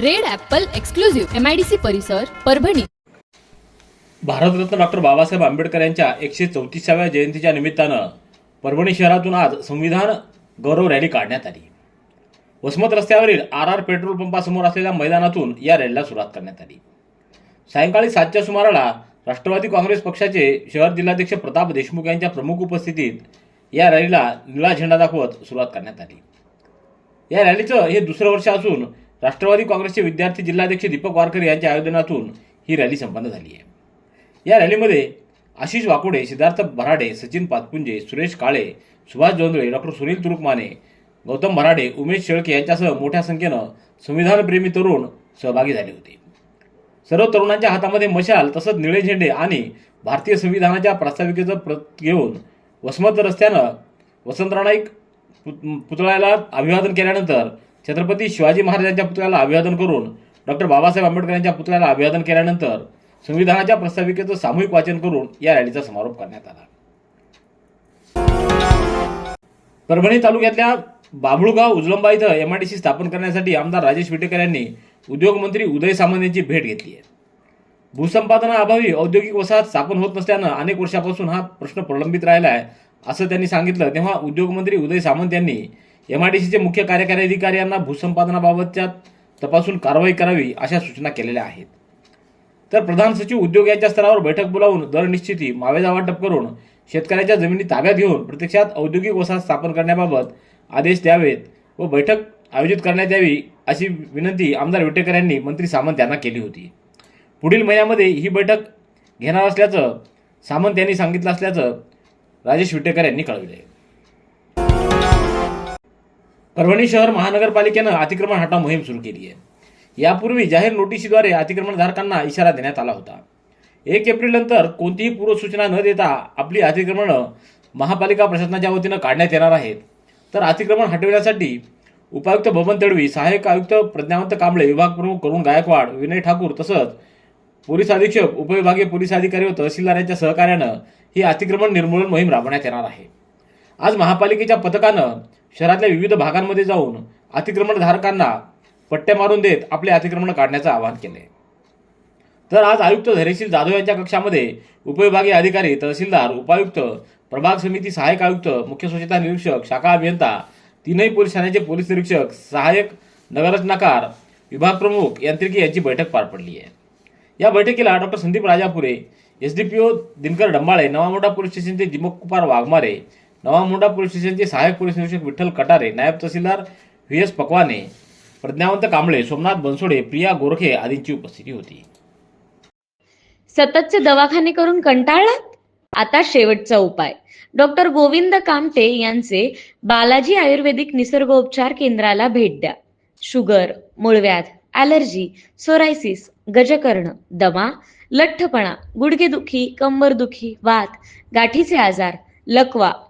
Red apple exclusive MIDC परिसर Parbhani. Bharat Ratna doctor Babasaheb Ambedkar यांच्या एकशे चौतीसाव्या जयंतीच्या निमित्तानं परभणी शहरातून आज संविधान गौरव रॅली काढण्यात आली. वसमत रस्त्यावरील आर आर पेट्रोल पंपासमोर असलेल्या मैदानातून या रॅलीला सुरुवात करण्यात आली. सायंकाळी सातच्या सुमाराला राष्ट्रवादी काँग्रेस पक्षाचे शहर जिल्हाध्यक्ष प्रताप देशमुख यांच्या प्रमुख उपस्थितीत या रॅलीला निळा झेंडा दाखवत सुरुवात करण्यात आली. या रॅलीचं हे दुसरं वर्ष असून राष्ट्रवादी काँग्रेसचे विद्यार्थी जिल्हाध्यक्ष दीपक वारकर यांच्या आयोजनातून ही रॅली संपन्न झाली आहे. या रॅलीमध्ये आशिष वाकोडे सिद्धार्थ भराडे सचिन पातपुंजे सुरेश काळे सुभाष जोंधळे डॉक्टर सुनील तुरुकमाने गौतम भराडे उमेश शेळके यांच्यासह मोठ्या संख्येनं संविधानप्रेमी तरुण सहभागी झाले होते. सर्व तरुणांच्या हातामध्ये मशाल तसंच निळे झेंडे आणि भारतीय संविधानाच्या प्रास्ताविकेचं प्रत घेऊन वसमत रस्त्यानं वसंतराणाईक पुत- पुतळ्याला अभिवादन केल्यानंतर छत्रपती शिवाजी महाराजांच्या पुतळ्याला अभिवादन करून डॉक्टर बाबासाहेब आंबेडकर यांच्या पुतळ्याला अभिवादन केल्यानंतर संविधानाच्या प्रस्ताविकेचं सामूहिक वाचन करून या रॅलीचा समारोप करण्यात आला. परभणी तालुक्यातल्या बाभुळगाव उजलंबा इथं एमआयडीसी स्थापन करण्यासाठी आमदार राजेश विटेकर यांनी उद्योगमंत्री उदय सामंत यांची भेट घेतली आहे. भूसंपादनाअभावी औद्योगिक वसाहत स्थापन होत नसल्यानं अनेक वर्षापासून हा प्रश्न प्रलंबित राहिला आहे असं त्यांनी सांगितलं. तेव्हा उद्योगमंत्री उदय सामंत यांनी एमआयडीसीचे मुख्य कार्यकारी अधिकारी यांना भूसंपादनाबाबतच्या तपासून कारवाई करावी अशा सूचना केलेल्या आहेत. तर प्रधान सचिव उद्योग यांच्या स्तरावर बैठक बोलावून दर निश्चिती मावेजा वाटप करून शेतकऱ्याच्या जमिनी ताब्यात घेऊन प्रत्यक्षात औद्योगिक वसाहत स्थापन करण्याबाबत आदेश द्यावेत व बैठक आयोजित करण्यात यावी अशी विनंती आमदार विटेकर यांनी मंत्री सामंत यांना केली होती. पुढील महिन्यामध्ये ही बैठक घेणार असल्याचं सामंत यांनी सांगितलं असल्याचं राजेश विटेकर यांनी कळविले परभणी शहर महानगरपालिकेनं अतिक्रमण हटाव मोहीम सुरू केली आहे. यापूर्वी जाहीर नोटिशीद्वारे अतिक्रमणधारकांना इशारा देण्यात आला होता. एक एप्रिल नंतर कोणतीही पूर्वसूचना न देता आपली अतिक्रमणं महापालिका प्रशासनाच्या वतीनं काढण्यात येणार आहेत. तर अतिक्रमण हटविण्यासाठी उपायुक्त बबन तडवी सहाय्यक आयुक्त प्रज्ञावंत कांबळे विभाग प्रमुख करुण गायकवाड विनय ठाकूर तसंच पोलीस अधीक्षक उपविभागीय पोलीस अधिकारी व तहसीलदार यांच्या सहकार्यानं ही अतिक्रमण निर्मूलन मोहीम राबवण्यात येणार आहे. आज महापालिकेच्या पथकानं शहरातल्या विविध भागांमध्ये जाऊन अतिक्रमणधारकांना पट्ट्या मारून देत आपले अतिक्रमण काढण्याचं आवाहन केले तर आज आयुक्त धैर्यशील जाधव यांच्या कक्षामध्ये उपविभागीय अधिकारी तहसीलदार उपायुक्त प्रभाग समिती सहाय्यक आयुक्त मुख्य स्वच्छता निरीक्षक शाखा अभियंता तीनही पोलीस ठाण्याचे पोलीस निरीक्षक सहाय्यक नगररचनाकार विभाग प्रमुख यांत्रिकी यांची बैठक पार पडली आहे. या बैठकीला doctor Sandeep Rajapure S D P O Dinkar Dambale Navamotha police स्टेशनचे दिमक कुमार वाघमारे नवा नवामोंडा पोलीस स्टेशनचे सहाय्यक पोलीस निरीक्षक विठ्ठल कटारे नायब तहसीलदार व्ही एस पकवाने प्रज्ञावंत कांबळे सोमनाथ बनसोडे प्रिया गोरखे आदींची उपस्थिती होती. सततचे दवाखाने करून कंटाळलात? आता शेवटचा उपाय. डॉक्टर गोविंद कामटे यांचे बालाजी आयुर्वेदिक निसर्गोपचार केंद्राला भेट द्या. शुगर मूळव्याध ॲलर्जी सोरायसिस गजकर्ण दमा लठ्ठपणा गुडघेदुखी कंबरदुखी वात गाठीचे आजार लकवा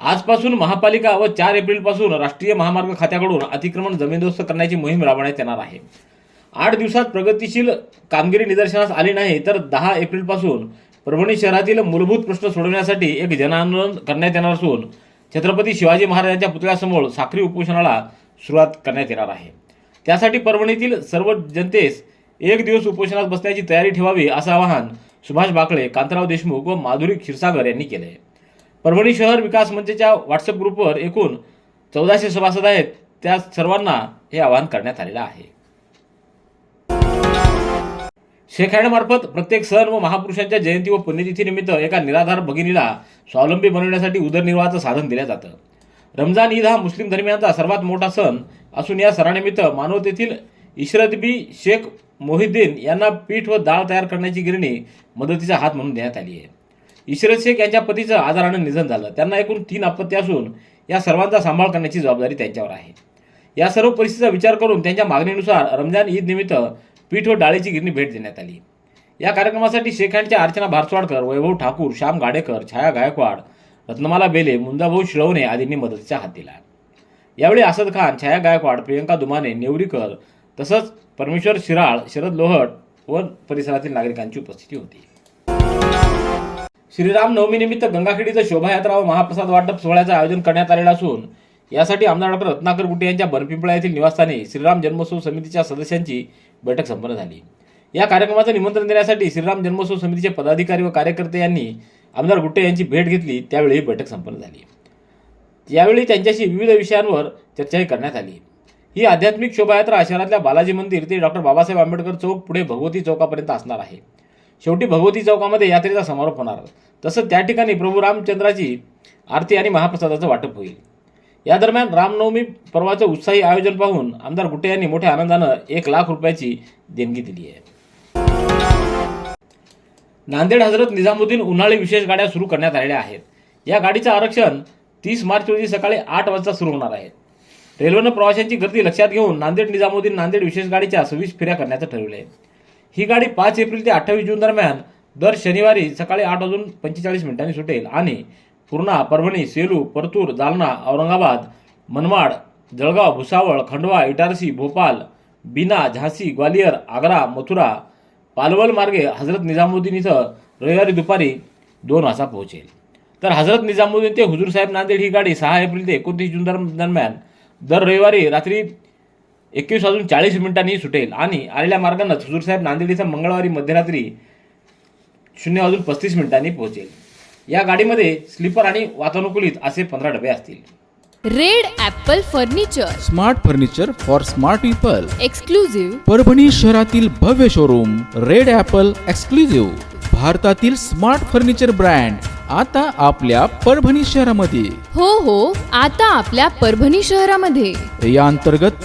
आजपासून महापालिका व चार एप्रिलपासून राष्ट्रीय महामार्ग खात्याकडून अतिक्रमण जमीनदोस्त करण्याची मोहीम राबवण्यात येणार आहे. आठ दिवसात प्रगतीशील कामगिरी निदर्शनास आली नाही तर दहा एप्रिलपासून परभणी शहरातील मूलभूत प्रश्न सोडवण्यासाठी एक जनआंदोलन करण्यात येणार असून छत्रपती शिवाजी महाराजांच्या पुतळ्यासमोर साखरी उपोषणाला सुरुवात करण्यात येणार आहे. त्यासाठी परभणीतील सर्व जनतेस एक दिवस उपोषणात बसण्याची तयारी ठेवावी असं आवाहन सुभाष बाकळे कांतराव देशमुख व माधुरी क्षीरसागर यांनी केलं आहे परभणी शहर विकास मंचच्या व्हॉट्सअप ग्रुपवर एकूण चौदाशे सभासद आहेत. त्या सर्वांना हे आवाहन करण्यात आलेलं आहे. शेखाड्यामार्फत प्रत्येक सण व महापुरुषांच्या जयंती व पुण्यतिथीनिमित्त एका निराधार भगिनीला स्वावलंबी बनवण्यासाठी उदरनिर्वाहाचं साधन दिलं जातं. रमजान ईद हा मुस्लिम धर्मियांचा सर्वात मोठा सण असून या सणानिमित्त मानवतेतील इशरतबी शेख मोहिद्दीन यांना पीठ व डाळ तयार करण्याची गिरणी मदतीचा हात म्हणून देण्यात आली आहे. इशरत शेख यांच्या पतीचं आजारानं निधन झालं. त्यांना एकूण तीन अपत्य असून या सर्वांचा सांभाळ करण्याची जबाबदारी त्यांच्यावर आहे. या सर्व परिस्थितीचा विचार करून त्यांच्या मागणीनुसार रमजान ईद निमित्त पीठ व डाळीची गिरणी भेट देण्यात आली. या कार्यक्रमासाठी शेखांच्या अर्चना भारसवाडकर वैभव ठाकूर श्याम गाडेकर छाया गायकवाड रत्नमाला बेले मुंजाभाऊ शिळवणे आदींनी मदतीचा हात दिला. यावेळी आसद खान छाया गायकवाड प्रियंका दुमाने नेवरीकर तसंच परमेश्वर शिराळ शरद लोहट व परिसरातील नागरिकांची उपस्थिती होती. श्रीराम नवमीनिमित्त गंगाखेडीचं शोभायात्रा व महाप्रसाद वाटप सोहळ्याचं आयोजन करण्यात आलेलं असून यासाठी आमदार डॉक्टर रत्नाकर गुटे यांच्या बनपिंपळा येथील निवासस्थानी श्रीराम जन्मोत्सव समितीच्या सदस्यांची बैठक संपन्न झाली. या कार्यक्रमाचं निमंत्रण देण्यासाठी श्रीराम जन्मोत्सव समितीचे पदाधिकारी व कार्यकर्ते यांनी आमदार गुट्टे यांची भेट घेतली त्यावेळी ही बैठक संपन्न झाली. यावेळी त्यांच्याशी विविध विषयांवर चर्चाही करण्यात आली. ही आध्यात्मिक शोभायात्रा शहरातल्या बालाजी मंदिर ते डॉक्टर बाबासाहेब आंबेडकर चौक पुढे भगवती चौकापर्यंत असणार आहे. शेवटी भगवती चौकामध्ये यात्रेचा समारोप होणार. तसंच त्या ठिकाणी प्रभू रामचंद्राची आरती आणि महाप्रसादाचं वाटप होईल. या दरम्यान रामनवमी पर्वाचं उत्साही आयोजन पाहून आमदार गुट्टे यांनी मोठ्या आनंदानं एक लाख रुपयाची देणगी दिली आहे. नांदेड हजरत निजामुद्दीन उन्हाळी विशेष गाड्या सुरू करण्यात आलेल्या आहेत. या गाडीचं आरक्षण तीस मार्च रोजी सकाळी आठ वाजता सुरू होणार आहे. रेल्वेनं प्रवाशांची गर्दी लक्षात घेऊन नांदेड निजामुद्दीन नांदेड विशेष गाडीच्या सव्वीस फेऱ्या करण्याचं ठरवलं आहे ही गाडी पाच एप्रिल ते अठ्ठावीस जून दरम्यान दर शनिवारी सकाळी आठ वाजून पंचेचाळीस मिनिटांनी सुटेल. आणि पूर्णा परभणी सेलू परतूर जालना औरंगाबाद मनमाड जळगाव भुसावळ खंडवा इटारसी भोपाल बीना झांसी ग्वालियर आग्रा मथुरा पालवल मार्गे हजरत निजामुद्दीन इथं रविवारी दुपारी दोन वाजता पोहोचेल. तर हजरत निजामुद्दीन ते हुजूर साहेब नांदेड ही गाडी सहा एप्रिल ते एकोणतीस जून दरम्यान दर रविवारी रात्री एकवीस वाजून चाळीस मिनिटांनी सुटेल. आणि आलेल्या मार्गानंच हुजूर साहेब नांदेड इथं मंगळवारी मध्यरात्री शून्य वाजून पस्तीस मिनिटांनी पोहोचेल. या गाडीमध्ये स्लीपर आणि वातानुकूलित असे पंधरा डबे असतील. Red apple furniture. Smart furniture for smart people. Exclusive Parbhani शहरातील भव्य शोरूम रेड ॲपल एक्सक्लुझिव्ह भारतातील स्मार्ट फर्निचर ब्रँड आता आपल्या परभणी शहरामध्ये. हो हो आता आपल्या परभणी शहरामध्ये. या अंतर्गत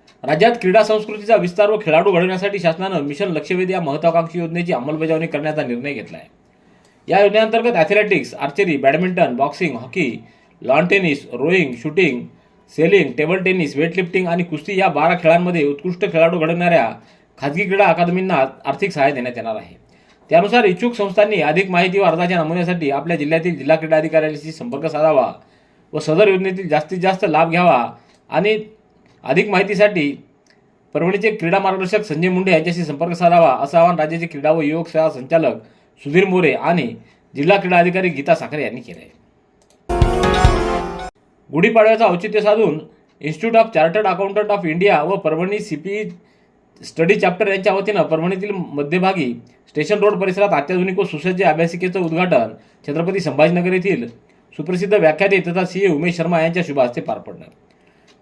राज्यात क्रीडा संस्कृतीचा विस्तार व खेळाडू घडवण्यासाठी शासनानं मिशन लक्षवेधी या महत्वाकांक्षी योजनेची अंमलबजावणी करण्याचा निर्णय घेतला आहे या योजनेअंतर्गत athletics archery badminton boxing hockey lawn tennis rowing shooting sailing table tennis weightlifting आणि कुस्ती या बारा खेळांमध्ये उत्कृष्ट खेळाडू घडवणाऱ्या खाजगी क्रीडा अकादमींना आर्थिक सहाय्य देण्यात येणार आहे. त्यानुसार इच्छुक संस्थांनी अधिक माहिती व अर्जाच्या नमुन्यासाठी आपल्या जिल्ह्यातील जिल्हा क्रीडा अधिकाऱ्यांशी संपर्क साधावा व सदर योजनेतील जास्तीत जास्त लाभ घ्यावा आणि अधिक माहितीसाठी परभणीचे क्रीडा मार्गदर्शक संजय मुंडे यांच्याशी संपर्क साधावा असं आवाहन राज्याचे क्रीडा व युवक सेवा संचालक सुधीर मोरे आणि जिल्हा क्रीडा अधिकारी गीता साखरे यांनी केले गुढीपाडव्याचं औचित्य साधून institute of chartered accountant of India व परभणी सीपी स्टडी चॅप्टर यांच्या वतीनं परभणीतील मध्यभागी स्टेशन रोड परिसरात अत्याधुनिक व सुसज्ज अभ्यासिकेचं उद्घाटन छत्रपती संभाजीनगर येथील सुप्रसिद्ध व्याख्याते तथा सी ए उमेश शर्मा यांच्या शुभ हस्ते पार पडणार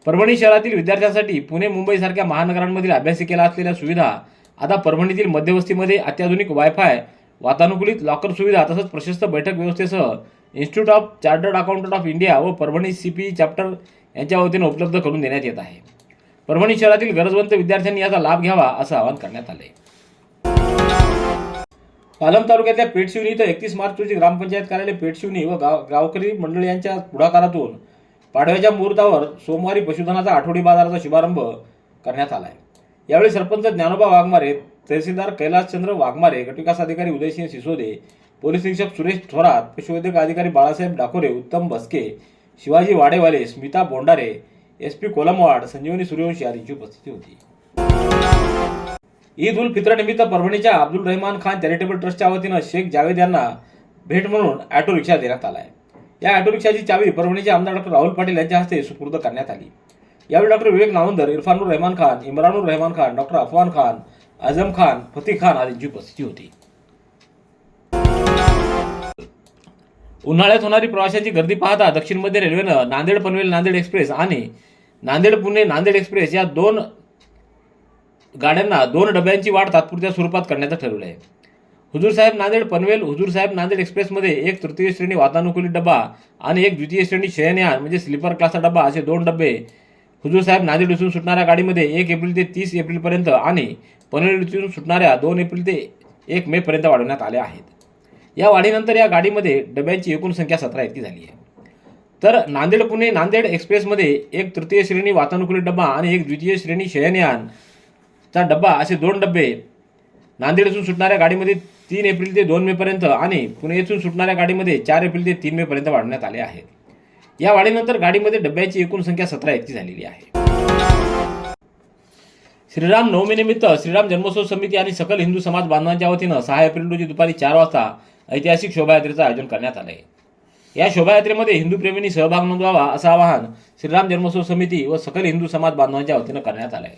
परभणी शहरातील विद्यार्थ्यांसाठी पुणे मुंबईसारख्या महानगरांमधील अभ्यासिकेला असलेल्या सुविधा आता परभणीतील मध्यवस्तीमध्ये अत्याधुनिक वायफाय वातानुकूलित लॉकर सुविधा तसंच प्रशस्त बैठक व्यवस्थेसह institute of chartered accountant of India व परभणी सीपी चॅप्टर यांच्या वतीने उपलब्ध करून देण्यात येत आहे. परभणी शहरातील गरजवंत विद्यार्थ्यांनी याचा लाभ घ्यावा असं आवाहन करण्यात आले पालम तालुक्यातल्या पेठशिवनी इथं एकतीस मार्च रोजी ग्रामपंचायत कार्यालय पेठशिवनी व गाव गावकरी मंडळी यांच्या पुढाकारातून पाडव्याच्या मुहूर्तावर सोमवारी पशुधनाचा आठवडी बाजाराचा शुभारंभ करण्यात आला आहे यावेळी सरपंच ज्ञानोबा वाघमारे तहसीलदार कैलासचंद्र वाघमारे गटविकास अधिकारी उदयसिंह सिसोदे पोलीस निरीक्षक सुरेश थोरात पशुवैद्यक अधिकारी बाळासाहेब डाकोरे उत्तम बसके शिवाजी वाडेवाले स्मिता बोंडारे एस पी कोलमवाड संजीवनी सूर्यवंशी आदींची उपस्थिती होती. ईद उल फित्रनिमित्त परभणीच्या अब्दुल रहमान खान चॅरिटेबल ट्रस्टच्या वतीनं शेख जावेद यांना भेट म्हणून ऑटो रिक्षा देण्यात आला आहे या ऑटो रिक्षाची चावी परभणीचे आमदार डॉक्टर राहुल पाटील यांच्या हस्ते सुपूर्द करण्यात आली. यावेळी डॉक्टर विवेक नावंदर इरफानुर रहमान खान इम्रानुर रहमान खान डॉक्टर अफवान खान आझम खान फतेह खान आदींची उपस्थिती होती. उन्हाळ्यात होणारी प्रवाशांची गर्दी पाहता दक्षिण मध्य रेल्वेनं नांदेड पनवेल नांदेड एक्सप्रेस आणि नांदेड पुणे नांदेड एक्सप्रेस या दोन गाड्यांना दोन डब्यांची वाढ तात्पुरत्या स्वरूपात करण्याचं ठरवलं आहे हुजूर साहेब नांदेड पनवेल हुजूर साहेब नांदेड एक्सप्रेसमध्ये एक तृतीय श्रेणी वातानुकूलित डबा आणि एक द्वितीय श्रेणी शयनयान म्हणजे स्लीपर क्लासचा डबा असे दोन डबे हुजूर साहेब नांदेड इथून सुटणाऱ्या गाडीमध्ये एक एप्रिल ते तीस एप्रिलपर्यंत आणि पनवेल इथून सुटणाऱ्या दोन एप्रिल ते एक मेपर्यंत वाढवण्यात आल्या आहेत. या वाढीनंतर या गाडीमध्ये डब्यांची एकूण संख्या सतरा इतकी झाली आहे. तर नांदेड पुणे नांदेड एक्सप्रेसमध्ये एक तृतीय श्रेणी वातानुकूलित डबा आणि एक द्वितीय श्रेणी शयनयान चा डब्बा असे दोन डबे नांदेड इथून सुटणाऱ्या गाडीमध्ये तीन एप्रिल ते दोन मेपर्यंत आणि पुणे येथून सुटणाऱ्या गाडीमध्ये चार एप्रिल ते तीन मेपर्यंत वाढवण्यात आले आहेत या वाढीनंतर गाडीमध्ये डब्याची एकूण संख्या सतरा इतकी झालेली आहे. श्रीराम नवमीनिमित्त श्रीराम जन्मोत्सव समिती आणि सकल हिंदू समाज बांधवांच्या वतीनं सहा एप्रिल रोजी दुपारी चार वाजता ऐतिहासिक शोभायात्रेचं आयोजन करण्यात आलं आहे या शोभायात्रेमध्ये हिंदू प्रेमींनी सहभाग नोंदवावा असं आवाहन श्रीराम जन्मोत्सव समिती व सकल हिंदू समाज बांधवांच्या वतीनं करण्यात आलं आहे